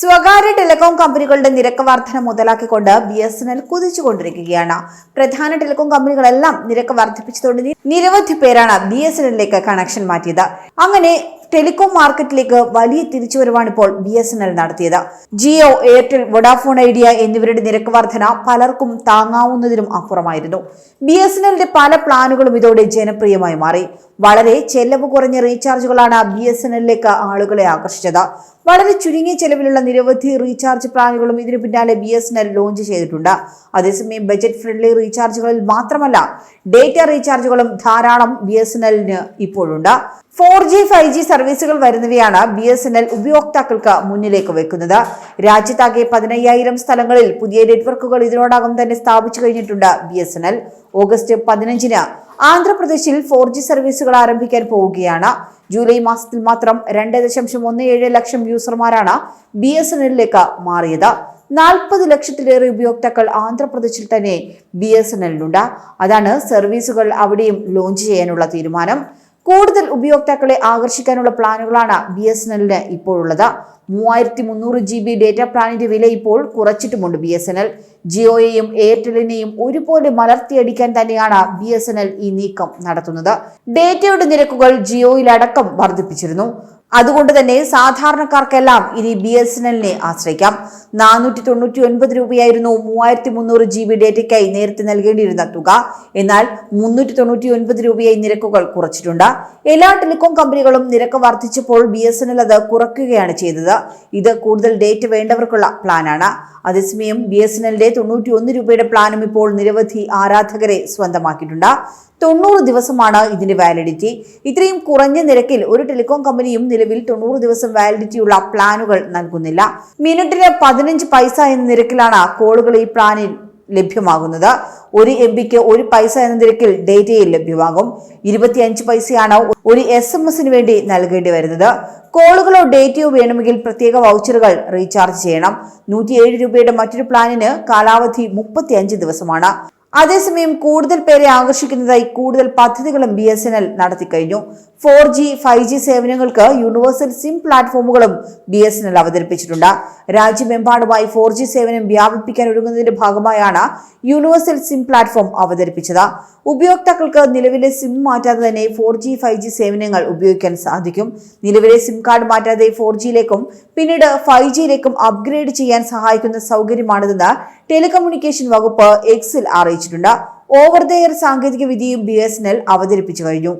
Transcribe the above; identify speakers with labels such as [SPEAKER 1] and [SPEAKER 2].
[SPEAKER 1] സ്വകാര്യ ടെലികോം കമ്പനികളുടെ നിരക്ക് വർധന മുതലാക്കിക്കൊണ്ട് ബി എസ് എൻ എൽ കുതിച്ചുകൊണ്ടിരിക്കുകയാണ്. പ്രധാന ടെലികോം കമ്പനികളെല്ലാം നിരക്ക് വർദ്ധിപ്പിച്ചതോടെ നിരവധി പേരാണ് ബി എസ് എൻ എല്ലിലേക്ക് കണക്ഷൻ മാറ്റിയത്. അങ്ങനെ ടെലികോം മാർക്കറ്റിലേക്ക് വലിയ തിരിച്ചുവരവാണ് ഇപ്പോൾ ബി എസ് എൻ എൽ നടത്തിയത്. ജിയോ എയർടെൽ വൊഡാഫോൺ ഐഡിയ എന്നിവരുടെ നിരക്ക് വർധന പലർക്കും താങ്ങാവുന്നതിലും അപ്പുറമായിരുന്നു. ബി എസ് എൻ എല്ലിന്റെ പല പ്ലാനുകളും ഇതോടെ ജനപ്രിയമായി മാറി. വളരെ ചെലവ് കുറഞ്ഞ റീചാർജുകളാണ് ബി എസ് എൻ എല്ലിലേക്ക് ആളുകളെ ആകർഷിച്ചത്. വളരെ ചുരുങ്ങിയ ചെലവിലുള്ള നിരവധി റീചാർജ് പ്ലാനുകളും ഇതിനു പിന്നാലെ B S N L launch ചെയ്തിട്ടുണ്ട്. അതേസമയം ബജറ്റ് ഫ്രണ്ട്ലി റീചാർജുകളിൽ മാത്രമല്ല ഡേറ്റ റീചാർജുകളും ധാരാളം ബി എസ് എൻ എല്ലിന് ഇപ്പോഴുണ്ട്. ഫോർ ജി ഫൈവ് ജി സർവീസുകൾ വരുന്നവയാണ് ബി എസ് എൻ എൽ ഉപയോക്താക്കൾക്ക് മുന്നിലേക്ക് വെക്കുന്നത്. രാജ്യത്താകെ പതിനയ്യായിരം സ്ഥലങ്ങളിൽ പുതിയ നെറ്റ്വർക്കുകൾ ഇതിനോടകം തന്നെ സ്ഥാപിച്ചു കഴിഞ്ഞിട്ടുണ്ട് B S N L August പതിനഞ്ചിന് ആന്ധ്രാപ്രദേശിൽ ഫോർ ജി സർവീസുകൾ ആരംഭിക്കാൻ പോവുകയാണ്. ജൂലൈ മാസത്തിൽ മാത്രം രണ്ട് ദശാംശം ഒന്ന് ഏഴ് ലക്ഷം യൂസർമാരാണ് ബി എസ് എൻ എല്ലിലേക്ക് മാറിയത്. നാൽപ്പത് ലക്ഷത്തിലേറെ ഉപയോക്താക്കൾ ആന്ധ്രാപ്രദേശിൽ തന്നെ ബി എസ് എൻ എല്ലിനുണ്ട് അതാണ് സർവീസുകൾ അവിടെയും ലോഞ്ച് ചെയ്യാനുള്ള തീരുമാനം. കൂടുതൽ ഉപയോക്താക്കളെ ആകർഷിക്കാനുള്ള പ്ലാനുകളാണ് ബി എസ് എൻ എല്ലിന് ഇപ്പോഴുള്ളത്. മൂവായിരത്തി മുന്നൂറ് ജി ബി ഡേറ്റ പ്ലാനിന്റെ വില ഇപ്പോൾ കുറച്ചിട്ടുമുണ്ട് ബി എസ് എൻ എൽ ജിയോയെയും എയർടെലിനെയും ഒരുപോലെ മലർത്തിയടിക്കാൻ തന്നെയാണ് ബി എസ് എൻ എൽ ഈ നീക്കം നടത്തുന്നത്. ഡേറ്റയുടെ നിരക്കുകൾ ജിയോയിലടക്കം വർദ്ധിപ്പിച്ചിരുന്നു. അതുകൊണ്ട് തന്നെ സാധാരണക്കാർക്കെല്ലാം ഇനി ബി എസ് എൻ എല്ലിനെ ആശ്രയിക്കാം. നാനൂറ്റി തൊണ്ണൂറ്റി ഒൻപത് രൂപയായിരുന്നു മൂവായിരത്തി മുന്നൂറ് ജി ബി ഡേറ്റയ്ക്കായി നേരത്തെ നൽകേണ്ടിയിരുന്ന തുക. എന്നാൽ മുന്നൂറ്റി തൊണ്ണൂറ്റി ഒൻപത് രൂപയായി നിരക്കുകൾ കുറച്ചിട്ടുണ്ട്. എല്ലാ ടെലികോം കമ്പനികളും നിരക്ക് വർദ്ധിച്ചപ്പോൾ ബി എസ് എൻ എൽ അത് കുറയ്ക്കുകയാണ് ചെയ്തത്. ഇത് കൂടുതൽ ഡേറ്റ വേണ്ടവർക്കുള്ള പ്ലാനാണ്. അതേസമയം ബി എസ് എൻ എല്ലിന്റെ തൊണ്ണൂറ്റി ഒന്ന് രൂപയുടെ പ്ലാനും ഇപ്പോൾ നിരവധി ആരാധകരെ സ്വന്തമാക്കിയിട്ടുണ്ട്. തൊണ്ണൂറ് ദിവസമാണ് ഇതിന്റെ വാലിഡിറ്റി ഇത്രയും കുറഞ്ഞ നിരക്കിൽ ഒരു ടെലികോം കമ്പനിയും നിലവിൽ തൊണ്ണൂറ് ദിവസം വാലിഡിറ്റിയുള്ള പ്ലാനുകൾ നൽകുന്നില്ല. മിനിറ്റിന് പതിനഞ്ച് പൈസ എന്ന നിരക്കിലാണ് കോളുകൾ ഈ പ്ലാനിൽ ലഭ്യമാകുന്നത്. ഒരു എം ബിക്ക് ഒരു പൈസ എന്ന നിരക്കിൽ ഡേറ്റയിൽ ലഭ്യമാകും. ഇരുപത്തിയഞ്ച് പൈസയാണ് ഒരു എസ് എം എസിന് വേണ്ടി നൽകേണ്ടി വരുന്നത്. കോളുകളോ ഡേറ്റയോ വേണമെങ്കിൽ പ്രത്യേക വൗച്ചറുകൾ റീചാർജ് ചെയ്യണം. നൂറ്റിയേഴ് രൂപയുടെ മറ്റൊരു പ്ലാനിന് കാലാവധി മുപ്പത്തിയഞ്ച് ദിവസമാണ്. അതേസമയം കൂടുതൽ പേരെ ആകർഷിക്കുന്നതായി കൂടുതൽ പദ്ധതികളും ബി എസ് എൻ എൽ നടത്തിക്കഴിഞ്ഞു. ഫോർ ജി ഫൈവ് ജി സേവനങ്ങൾക്ക് യൂണിവേഴ്സൽ സിം പ്ലാറ്റ്ഫോമുകളും ബി എസ് എൻ എൽ അവതരിപ്പിച്ചിട്ടുണ്ട്. രാജ്യമെമ്പാടുമായി ഫോർ ജി സേവനം വ്യാപിപ്പിക്കാൻ ഒരുങ്ങുന്നതിന്റെ ഭാഗമായാണ് യൂണിവേഴ്സൽ സിം പ്ലാറ്റ്ഫോം അവതരിപ്പിച്ചത്. ഉപയോക്താക്കൾക്ക് നിലവിലെ സിം മാറ്റാതെ തന്നെ ഫോർ ജി ഫൈവ് ജി സേവനങ്ങൾ ഉപയോഗിക്കാൻ സാധിക്കും. നിലവിലെ സിം കാർഡ് മാറ്റാതെ ഫോർ ജിയിലേക്കും പിന്നീട് ഫൈവ് ജിയിലേക്കും അപ്ഗ്രേഡ് ചെയ്യാൻ സഹായിക്കുന്ന സൗകര്യമാണിതെന്ന് ടെലികമ്മ്യൂണിക്കേഷൻ വകുപ്പ് എക്സിൽ അറിയിച്ചിട്ടുണ്ട്. ഓവർ ദ എയർ സാങ്കേതിക വിദ്യയും ബി എസ് എൻ എൽ അവതരിപ്പിച്ചു കഴിഞ്ഞു.